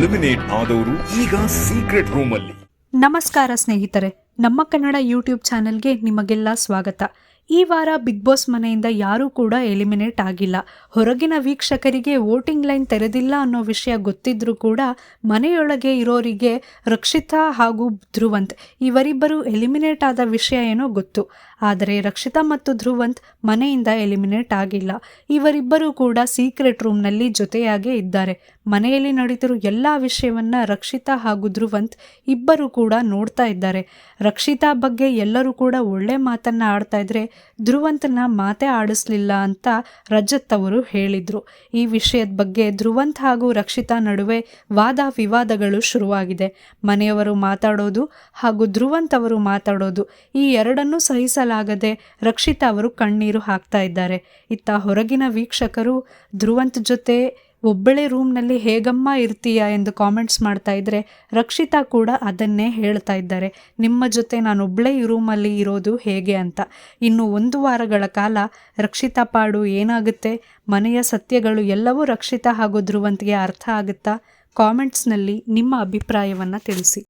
Eliminate ಆದವರು ಈಗ secret room ಅಲ್ಲಿ. ನಮಸ್ಕಾರ ಸ್ನೇಹಿತರೆ ನಮ್ಮ ಕನ್ನಡ ಯೂಟ್ಯೂಬ್ ಚಾನೆಲ್ಗೆ ನಿಮಗೆಲ್ಲ ಸ್ವಾಗತ. ಈ ವಾರ ಬಿಗ್ ಬಾಸ್ ಮನೆಯಿಂದ ಯಾರೂ ಕೂಡ ಎಲಿಮಿನೇಟ್ ಆಗಿಲ್ಲ. ಹೊರಗಿನ ವೀಕ್ಷಕರಿಗೆ ವೋಟಿಂಗ್ ಲೈನ್ ತೆರೆದಿಲ್ಲ ಅನ್ನೋ ವಿಷಯ ಗೊತ್ತಿದ್ರೂ ಕೂಡ ಮನೆಯೊಳಗೆ ಇರೋರಿಗೆ ರಕ್ಷಿತಾ ಹಾಗೂ ಧ್ರುವಂತ್ ಇವರಿಬ್ಬರು ಎಲಿಮಿನೇಟ್ ಆದ ವಿಷಯ ಏನೋ ಗೊತ್ತು. ಆದರೆ ರಕ್ಷಿತಾ ಮತ್ತು ಧ್ರುವಂತ್ ಮನೆಯಿಂದ ಎಲಿಮಿನೇಟ್ ಆಗಿಲ್ಲ. ಇವರಿಬ್ಬರು ಕೂಡ ಸೀಕ್ರೆಟ್ ರೂಮ್ನಲ್ಲಿ ಜೊತೆಯಾಗೇ ಇದ್ದಾರೆ. ಮನೆಯಲ್ಲಿ ನಡೀತಿರೋ ಎಲ್ಲ ವಿಷಯವನ್ನು ರಕ್ಷಿತಾ ಹಾಗೂ ಧ್ರುವಂತ್ ಇಬ್ಬರು ಕೂಡ ನೋಡ್ತಾ ಇದ್ದಾರೆ. ರಕ್ಷಿತಾ ಬಗ್ಗೆ ಎಲ್ಲರೂ ಕೂಡ ಒಳ್ಳೆ ಮಾತನ್ನು ಆಡ್ತಾ ಇದ್ರೆ ಧ್ರುವಂತನ ಮಾತೇ ಆಡಿಸ್ಲಿಲ್ಲ ಅಂತ ರಜತ್ ಅವರು ಹೇಳಿದರು. ಈ ವಿಷಯದ ಬಗ್ಗೆ ಧ್ರುವಂತ್ ಹಾಗೂ ರಕ್ಷಿತಾ ನಡುವೆ ವಾದ ವಿವಾದಗಳು ಶುರುವಾಗಿದೆ. ಮನೆಯವರು ಮಾತಾಡೋದು ಹಾಗೂ ಧ್ರುವಂತ್ ಅವರು ಮಾತಾಡೋದು ಈ ಎರಡನ್ನೂ ಸಹಿಸಲಾಗದೆ ರಕ್ಷಿತಾ ಅವರು ಕಣ್ಣೀರು ಹಾಕ್ತಾ ಇದ್ದಾರೆ. ಇತ್ತ ಹೊರಗಿನ ವೀಕ್ಷಕರು ಧ್ರುವಂತ್ ಜೊತೆ ಒಬ್ಬಳೇ ರೂಮ್ನಲ್ಲಿ ಹೇಗಮ್ಮ ಇರ್ತೀಯಾ ಎಂದು ಕಾಮೆಂಟ್ಸ್ ಮಾಡ್ತಾ ಇದ್ದರೆ ರಕ್ಷಿತಾ ಕೂಡ ಅದನ್ನೇ ಹೇಳ್ತಾ ಇದ್ದಾರೆ. ನಿಮ್ಮ ಜೊತೆ ನಾನು ಒಬ್ಬಳೇ ಈ ರೂಮಲ್ಲಿ ಇರೋದು ಹೇಗೆ ಅಂತ. ಇನ್ನು ಒಂದು ವಾರಗಳ ಕಾಲ ರಕ್ಷಿತಾ ಪಾಡು ಏನಾಗುತ್ತೆ? ಮನೆಯ ಸತ್ಯಗಳು ಎಲ್ಲವೂ ರಕ್ಷಿತಾ ಹಾಗೂ ಧ್ರುವಂತ್ಗೆ ಅರ್ಥ ಆಗುತ್ತಾ? ಕಾಮೆಂಟ್ಸ್ನಲ್ಲಿ ನಿಮ್ಮ ಅಭಿಪ್ರಾಯವನ್ನು ತಿಳಿಸಿ.